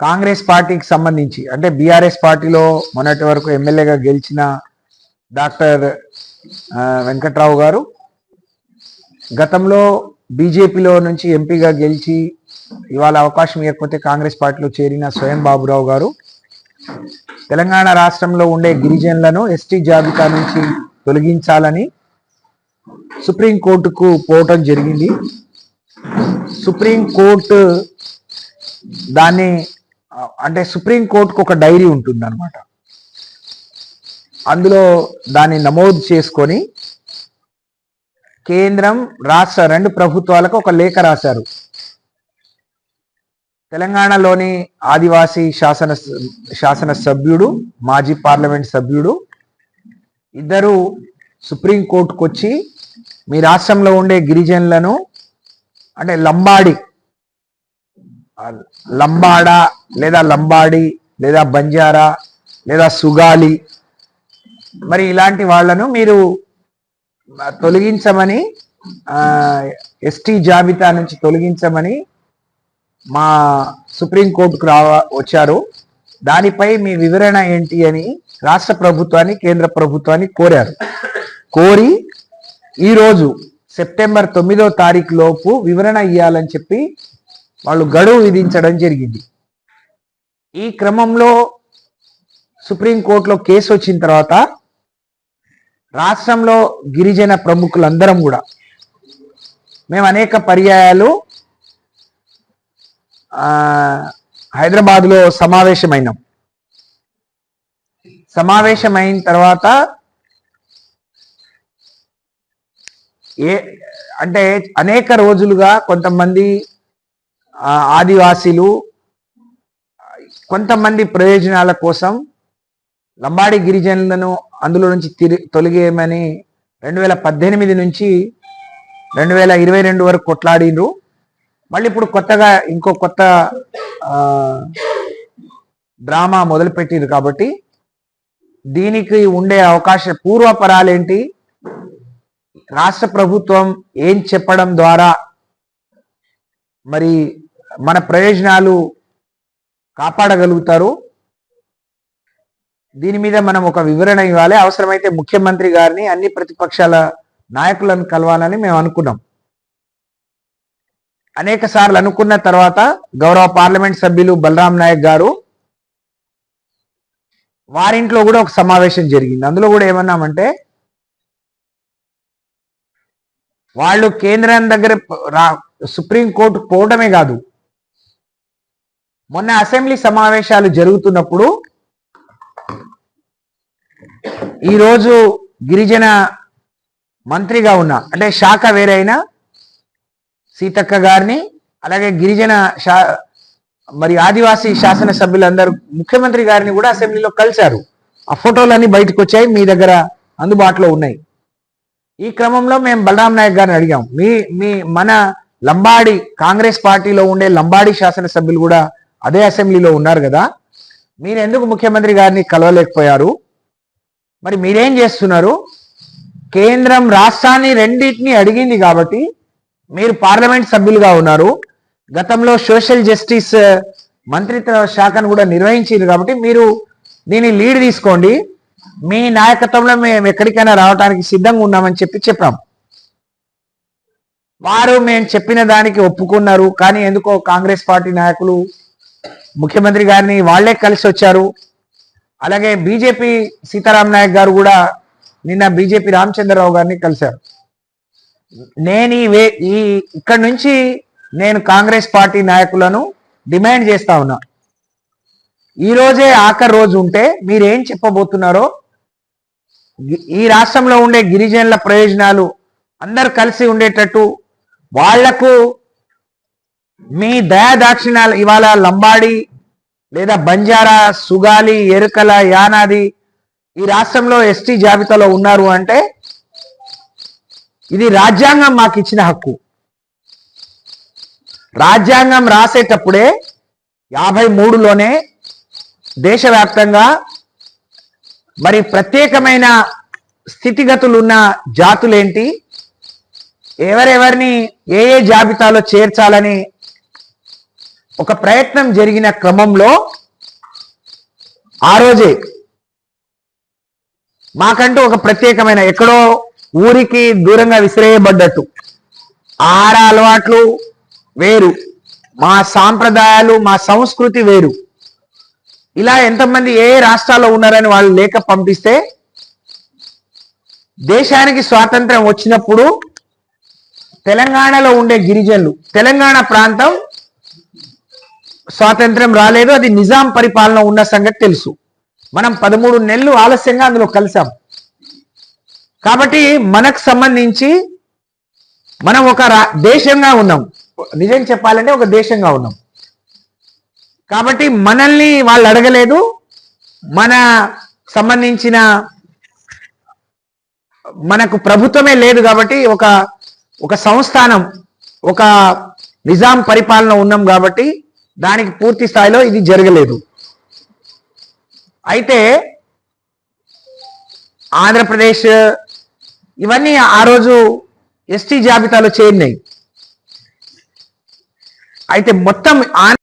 కాంగ్రెస్ పార్టీకి సంబంధించి అంటే బీఆర్ఎస్ పార్టీలో మొన్నటి వరకు ఎమ్మెల్యేగా గెలిచిన డాక్టర్ వెంకట్రావు గారు గతంలో బీజేపీలో నుంచి ఎంపీగా గెలిచి ఇవాళ అవకాశం ఇవ్వకపోతే కాంగ్రెస్ పార్టీలో చేరిన స్వయం బాబురావు గారు తెలంగాణ రాష్ట్రంలో ఉండే గిరిజనులను ఎస్టీ జాబితా నుంచి తొలగించాలని సుప్రీంకోర్టుకు పోవటం జరిగింది. సుప్రీంకోర్టు దాన్ని అంటే సుప్రీంకోర్టుకు ఒక డైరీ ఉంటుంది అనమాట అందులో దాన్ని నమోదు చేసుకొని కేంద్రం రాష్ట్ర రెండు ప్రభుత్వాలకు ఒక లేఖ రాశారు. తెలంగాణలోని ఆదివాసీ శాసన శాసన సభ్యుడు మాజీ పార్లమెంట్ సభ్యుడు ఇద్దరు సుప్రీంకోర్టుకు వచ్చి మీ రాష్ట్రంలో ఉండే గిరిజనులను అంటే లంబాడి లంబాడా లేదా లంబాడి లేదా బంజారా లేదా సుగాలి. మరి ఇలాంటి వాళ్ళను మీరు తొలగించమని ఎస్టీ జాబితా నుంచి తొలగించమని మా సుప్రీంకోర్టుకు రావ వచ్చారు. దానిపై మీ వివరణ ఏంటి అని రాష్ట్ర ప్రభుత్వాన్ని కేంద్ర ప్రభుత్వాన్ని కోరారు. కోరి ఈరోజు సెప్టెంబర్ తొమ్మిదో తారీఖు లోపు వివరణ ఇవ్వాలని చెప్పి వాళ్ళు గడువు విధించడం జరిగింది. ఈ క్రమంలో సుప్రీంకోర్టులో కేసు వచ్చిన తర్వాత రాష్ట్రంలో గిరిజన ప్రముఖులందరం కూడా మేము అనేక పర్యాయాలు హైదరాబాద్లో సమావేశమైనాం. సమావేశమైన తర్వాత ఏ అంటే అనేక రోజులుగా కొంతమంది ఆదివాసీలు కొంతమంది ప్రయోజనాల కోసం లంబాడి గిరిజనులను అందులో నుంచి తిరి తొలగేయమని రెండు వేల పద్దెనిమిది నుంచి రెండు వేల ఇరవై రెండు వరకు కొట్లాడిండ్రు. మళ్ళీ ఇప్పుడు కొత్తగా ఇంకో కొత్త డ్రామా మొదలుపెట్టిరు కాబట్టి దీనికి ఉండే అవకాశ పూర్వపరాలేంటి రాష్ట్ర ప్రభుత్వం ఏం చెప్పడం ద్వారా మరి మన ప్రయోజనాలు కాపాడగలుగుతారు. దీని మీద మనం ఒక వివరణ ఇవ్వాలి. అవసరమైతే ముఖ్యమంత్రి గారిని అన్ని ప్రతిపక్షాల నాయకులను కలవాలని మేము అనుకున్నాం. అనేక సార్లు అనుకున్న తర్వాత గౌరవ పార్లమెంట్ సభ్యులు బలరాం నాయక్ గారు వారింట్లో కూడా ఒక సమావేశం జరిగింది. అందులో కూడా ఏమన్నామంటే వాళ్ళు కేంద్రం దగ్గర సుప్రీంకోర్టు పోవడమే కాదు మొన్న అసెంబ్లీ సమావేశాలు జరుగుతున్నప్పుడు ఈరోజు గిరిజన మంత్రిగా ఉన్న అంటే శాఖ వేరైనా సీతక్క గారిని అలాగే గిరిజన శా మరి ఆదివాసీ శాసనసభ్యులందరూ ముఖ్యమంత్రి గారిని కూడా అసెంబ్లీలో కలిశారు. ఆ ఫోటోలన్నీ బయటకు వచ్చాయి మీ దగ్గర అందుబాటులో ఉన్నాయి. ఈ క్రమంలో మేము బలరాం నాయక్ గారిని అడిగాం. మీ మీ మన లంబాడి కాంగ్రెస్ పార్టీలో ఉండే లంబాడి శాసనసభ్యులు కూడా అదే అసెంబ్లీలో ఉన్నారు కదా. మీరు ఎందుకు ముఖ్యమంత్రి గారిని కలవలేకపోయారు? మరి మీరేం చేస్తున్నారు? కేంద్రం రాష్ట్రాన్ని రెండింటిని అడిగింది కాబట్టి మీరు పార్లమెంట్ సభ్యులుగా ఉన్నారు. గతంలో సోషల్ జస్టిస్ మంత్రిత్వ శాఖను కూడా నిర్వహించారు కాబట్టి మీరు దీని లీడ్ తీసుకోండి. మీ నాయకత్వంలో మేము ఎక్కడికైనా రావడానికి సిద్ధంగా ఉన్నామని చెప్పి చెప్పాం. వారు మేము చెప్పిన దానికి ఒప్పుకున్నారు. కానీ ఎందుకో కాంగ్రెస్ పార్టీ నాయకులు ముఖ్యమంత్రి గారిని వాళ్ళే కలిసి వచ్చారు. అలాగే బీజేపీ సీతారాం నాయక్ గారు కూడా నిన్న బీజేపీ రామచంద్రరావు గారిని కలిశారు. నేను ఈ వే ఈ ఇక్కడ నుంచి నేను కాంగ్రెస్ పార్టీ నాయకులను డిమాండ్ చేస్తా ఉన్నా. ఈ రోజే ఆఖరి రోజు ఉంటే మీరేం చెప్పబోతున్నారో ఈ రాష్ట్రంలో ఉండే గిరిజనుల ప్రయోజనాలు అందరు కలిసి ఉండేటట్టు వాళ్ళకు మీ దయా దాక్షిణాలు ఇవాళ లంబాడి లేదా బంజారా సుగాలి ఎరుకల యానాది ఈ రాష్ట్రంలో ఎస్టీ జాబితాలో ఉన్నారు అంటే ఇది రాజ్యాంగం మాకు ఇచ్చిన హక్కు. రాజ్యాంగం రాసేటప్పుడే యాభై మూడులోనే దేశవ్యాప్తంగా మరి ప్రత్యేకమైన స్థితిగతులు ఉన్న జాతులేంటి? ఎవరెవరిని ఏ ఏ జాబితాలో చేర్చాలని ఒక ప్రయత్నం జరిగిన క్రమంలో ఆ రోజే మాకంటూ ఒక ప్రత్యేకమైన ఎక్కడో ఊరికి దూరంగా విసిరేయబడ్డట్టు. ఆహార అలవాట్లు వేరు. మా సాంప్రదాయాలు మా సంస్కృతి వేరు. ఇలా ఎంతమంది ఏ రాష్ట్రాల్లో ఉన్నారని వాళ్ళు లేఖ పంపిస్తే దేశానికి స్వాతంత్రం వచ్చినప్పుడు తెలంగాణలో ఉండే గిరిజనులు తెలంగాణ ప్రాంతం స్వాతంత్రం రాలేదు అది నిజాం పరిపాలన ఉన్న సంగతి తెలుసు. మనం పదమూడు నెలలు ఆలస్యంగా అందులో కలిసాం. కాబట్టి మనకు సంబంధించి మనం ఒక రా- దేశంగా ఉన్నాం. నిజం చెప్పాలంటే ఒక దేశంగా ఉన్నాం. కాబట్టి మనల్ని వాళ్ళు అడగలేదు. మన సంబంధించిన మనకు ప్రభుత్వమే లేదు కాబట్టి ఒక ఒక సంస్థానం ఒక నిజాం పరిపాలన ఉన్నాం కాబట్టి దానికి పూర్తి స్థాయిలో ఇది జరగలేదు. అయితే ఆంధ్రప్రదేశ్ ఇవన్నీ ఆ రోజు ఎస్టీ జాబితాలో చేరినాయి. అయితే మొత్తం ఆంధ్ర